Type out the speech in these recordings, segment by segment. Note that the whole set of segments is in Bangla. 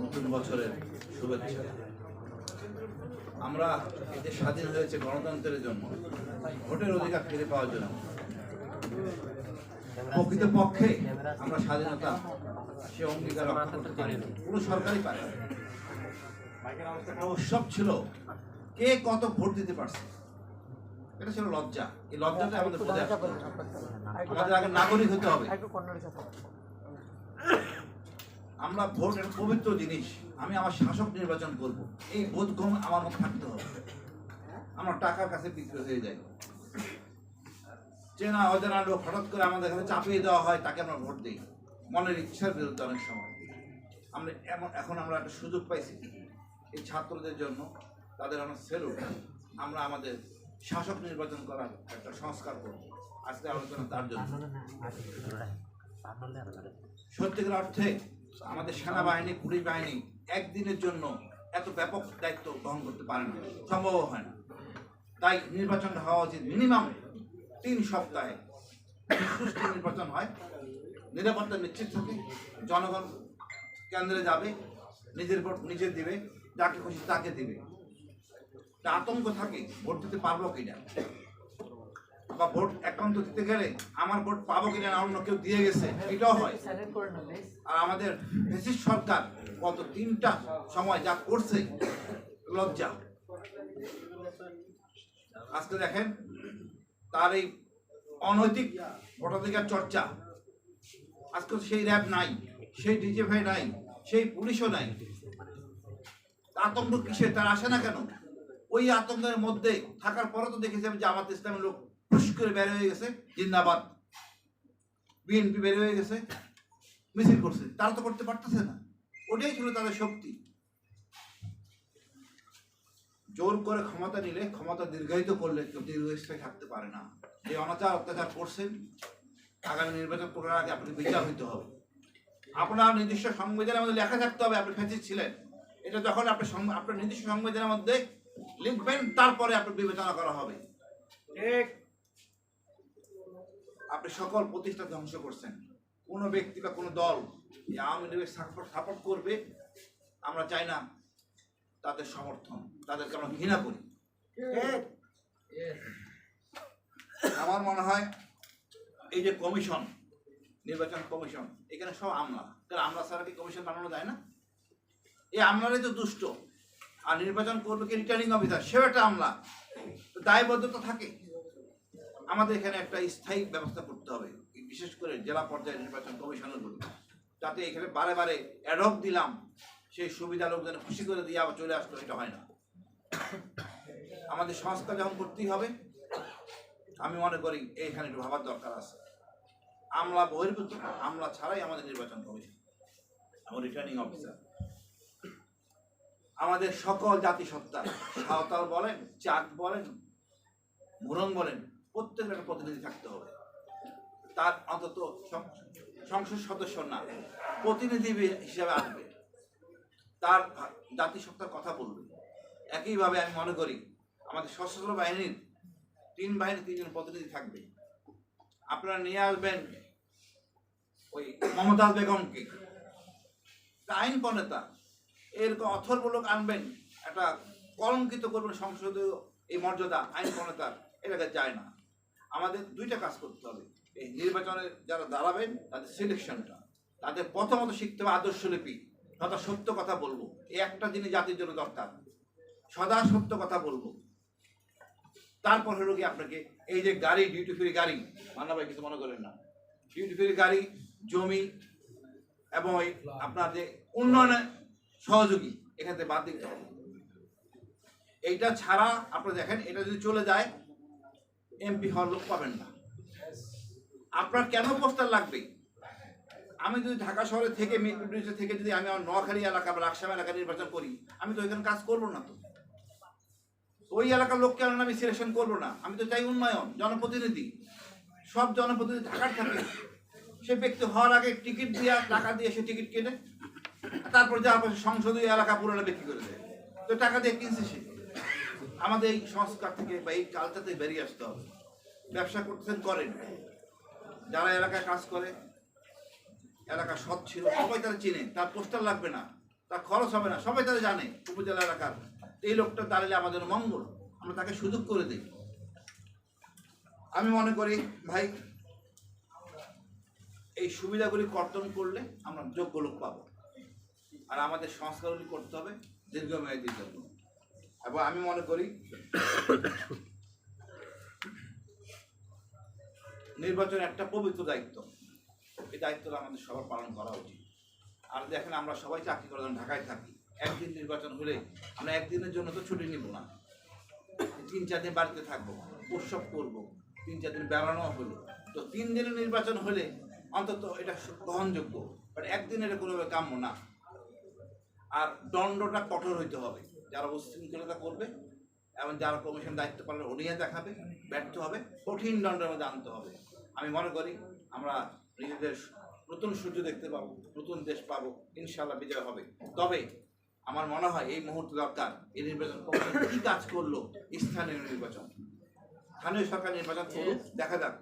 নতুন বছরের শুভেচ্ছা। আমরা যে স্বাধীন হয়েছে গণতন্ত্রের জন্য। ভোটের অধিকার ফিরে পাওয়ার জন্য। প্রকৃত পক্ষে আমরা স্বাধীনতা সে অঙ্গীকার কোনো সরকারই পারে। উৎসব ছিল, কে কত ভোট দিতে পারছে? এটা ছিল লজ্জা। এই লজ্জাটা আমাদের আমাদের আগে নাগরিক হতে হবে। আমরা ভোট একটা পবিত্র জিনিস আমি আমার শাসক নির্বাচন করব। এই বোধগম আমার মধ্যে থাকতে হবে। আমার টাকার কাছে বিক্রি হয়ে যায় চেনা অজানা লোক হঠাৎ করে আমাদের কাছে চাপিয়ে দেওয়া হয় তাকে আমরা ভোট দিই। মনের ইচ্ছার বিরুদ্ধে অনেক সময়। আমরা এমন এখন আমরা একটা সুযোগ পাইছি। এই ছাত্রদের জন্য তাদের আমরা সেলুট। আমরা আমাদের শাসক নির্বাচন করার একটা সংস্কার করব। আজকে আলোচনা তার জন্য। সত্যিকার অর্থে আমাদের সেনাবাহিনী পুলিশ বাহিনী একদিনের জন্য এত ব্যাপক দায়িত্ব গ্রহণ করতে পারে না। সম্ভব হয় না। তাই নির্বাচনটা হওয়া উচিত মিনিমাম তিন সপ্তাহে। সুষ্ঠু নির্বাচন হয়। নিরাপত্তা নিশ্চিত থাকে। জনগণ কেন্দ্রে যাবে, নিজের ভোট নিজে দিবে, যাকে খুশি তাকে দিবে। আতঙ্ক থাকে, ভোট দিতে পারব কিনা? বা ভোট একাউন্ট দিতে গেলে আমার ভোট পাবো কিনা না অন্য কেউ দিয়ে গেছে, এটাও হয়। আর আমাদের ব্রিটিশ সরকার গত তিনটা সময় যা করছে, লজ্জা। আজকে দেখেন, তার এই অনৈতিক ভোটাধিকার চর্চা। আজকে সেই র্যাব নাই, সেই ডিজিএফআই নাই, সেই পুলিশও নাই। আতঙ্ক কিসের? তার আসে না কেন? ওই আতঙ্কের মধ্যে থাকার পরে তো দেখেছি আমি জামাত ইসলামের লোক ফুস করে বের হয়ে গেছে, জিন্দাবাদ। বিএনপি বের হয়ে গেছে, মিছিল করছে। তারা তো করতে পারতেছে না। ওটাই ছিল তাদের শক্তি। জোর করে ক্ষমতা নিলে, ক্ষমতা দীর্ঘায়িত করলে কেউ দীর্ঘস্থায়ী থাকতে পারে না। যে অনাচার, অত্যাচার করছেন, আগামী নির্বাচন করার আগে আপনি বিচার হইতে হবে। আপনার নির্দিষ্ট সংবিধানের মধ্যে লেখা থাকতে হবে আপনি ফ্যাসিস্ট ছিলেন। এটা যখন আপনি আপনার নির্দিষ্ট সংবিধানের মধ্যে লিখবেন, তারপরে আপনি বিবেচনা করা হবে। ঠিক। আপনি সকল প্রতিষ্ঠা ধ্বংস করছেন। কোনো ব্যক্তি বা কোনো দল আওয়ামী লীগের সাপোর্ট সাপোর্ট করবে, আমরা চাই না তাদের সমর্থন, তাদেরকে আমরা ঘৃণা করি। আমার মনে হয় এই যে কমিশন, নির্বাচন কমিশন, এখানে সব আমলা। কারণ আমলা ছাড়া কি কমিশন বানানো যায় না? এই আমলারাই তো দুষ্ট। আর নির্বাচন করবে কি রিটার্নিং অফিসার সেও একটা আমলা। দায়বদ্ধতা থাকে। আমাদের এখানে একটা স্থায়ী ব্যবস্থা করতে হবে। বিশেষ করে জেলা পর্যায়ে নির্বাচন কমিশনেরগুলো যাতে এখানে বারে বারে অ্যাডক দিলাম, সেই সুবিধা লোকজন খুশি করে দিয়ে আবার চলে আসলো এটা হয় না। আমাদের সংস্কার যখন করতেই হবে, আমি মনে করি এইখানে একটু ভাবার দরকার আছে। আমলা বহির্ভূত, আমলা ছাড়াই আমাদের নির্বাচন কমিশন এবং রিটার্নিং অফিসার আমাদের সকল জাতিসত্তা, সাঁওতাল বলেন চাক বলেন, মুরং বলেন প্রত্যেকের একটা প্রতিনিধি থাকতে হবে। তার অন্তত সংসদ সদস্য না, প্রতিনিধি হিসাবে আসবে। তার জাতিসত্তার কথা বলবে। একইভাবে আমি মনে করি, আমাদের সশস্ত্র বাহিনীর তিন বাহিনীর তিনজন প্রতিনিধি থাকবে। আপনারা নিয়ে আসবেন ওই মমতাজ বেগমকে। আইন প্রণেতা, এরকম অথর্ব লোক আনবেন, একটা কলঙ্কিত করবেন সংসদীয় এই মর্যাদা আইন প্রণেতার, এটাকে যায় না। আমাদের দুইটা কাজ করতে হবে। এই নির্বাচনে যারা দাঁড়াবেন, তাদের সিলেকশনটা তাদের প্রথমত শিখতে হবে আদর্শলিপি তথা সত্য কথা বলব। এই একটা জিনিস জাতির জন্য দরকার। সদা সত্য কথা বলব। তারপর হলো কি আপনাকে এই যে গাড়ি ডিউটি ফ্রি গাড়ি, মান্না ভাই কিছু মনে করেন না? ডিউটি ফ্রি গাড়ি, জমি এবং আপনার যে উন্নয়নের সহযোগী, এখান বাদ দিতে হবে। এইটা ছাড়া আপনি দেখেন, এটা যদি চলে যায় এমপি হওয়ার লোক পাবেন না। আপনার কেন পোস্টার লাগবে? আমি যদি ঢাকা শহরে থেকে মিরপুর থেকে যদি আমি আমার নোয়াখালী এলাকা বা লাকসাম এলাকা নির্বাচন করি, আমি তো ওইখানে কাজ করব না তো। ওই এলাকার লোককে আমি সিলেকশন করব না। আমি তো চাই উন্নয়ন, জনপ্রতিনিধি। সব জনপ্রতিনিধি ঢাকার থাকে। সে ব্যক্তি হওয়ার আগে টিকিট দিয়ে, টাকা দিয়ে সে টিকিট কেটে তারপর যাওয়ার পর সংসদীয় এলাকা পুরোটা বিক্রি করে দেয়। তো টাকা দিয়ে কিনছে সে। আমাদের এই সংস্কার থেকে বা এই কালচার থেকে বেরিয়ে আসতে হবে। ব্যবসা করতেছেন করেন। যারা এলাকায় কাজ করে, এলাকা সৎ ছিল, সবাই তারা চিনে। তার পোস্টার লাগবে না, তার খরচ হবে না, সবাই তারা জানে উপজেলা এলাকার। এই লোকটা দাঁড়ালে আমাদের মঙ্গল, আমরা তাকে সুযোগ করে দিই। আমি মনে করি, ভাই, এই সুবিধাগুলি কর্তন করলে আমরা যোগ্য লোক পাবো। আর আমাদের সংস্কারগুলি করতে হবে দীর্ঘমেয়াদীর জন্য। এবং আমি মনে করি নির্বাচন একটা পবিত্র দায়িত্ব। এই দায়িত্বটা আমাদের সবার পালন করা উচিত। আর দেখেন আমরা সবাই চাকরি করে যখন ঢাকায় থাকি, একদিন নির্বাচন হলে আমরা একদিনের জন্য তো ছুটি নিব না। তিন, চার দিন বাড়িতে থাকব, উৎসব করব, তিন, চার দিন বেড়ানো হলো। তো তিন দিনের নির্বাচন হলে অন্তত এটা গ্রহণযোগ্য। বাট একদিনের কোনো কাম্য না। আর দণ্ডটা কঠোর হইতে হবে। যারা উশৃঙ্খলতা করবে এবং যারা কমিশন দায়িত্ব পালন অনিয়া দেখাবে, ব্যর্থ হবে, কঠিন দণ্ডের মধ্যে আনতে হবে। আমি মনে করি আমরা নিজেদের নতুন সূর্য দেখতে পাবো, নতুন দেশ পাবো ইনশাল্লাহ বিজয় হবে। তবে আমার মনে হয় এই মুহূর্তে দরকার এই নির্বাচন কি কাজ করল? স্থানীয় নির্বাচন। স্থানীয় সরকার নির্বাচন করুক, দেখা যাক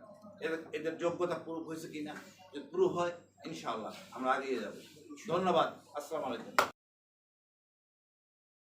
এদের যোগ্যতা প্রুফ হয়েছে কিনা। যদি প্রুফ হয়, ইনশাআল্লাহ আমরা এগিয়ে যাব। ধন্যবাদ। আসসালামু আলাইকুম।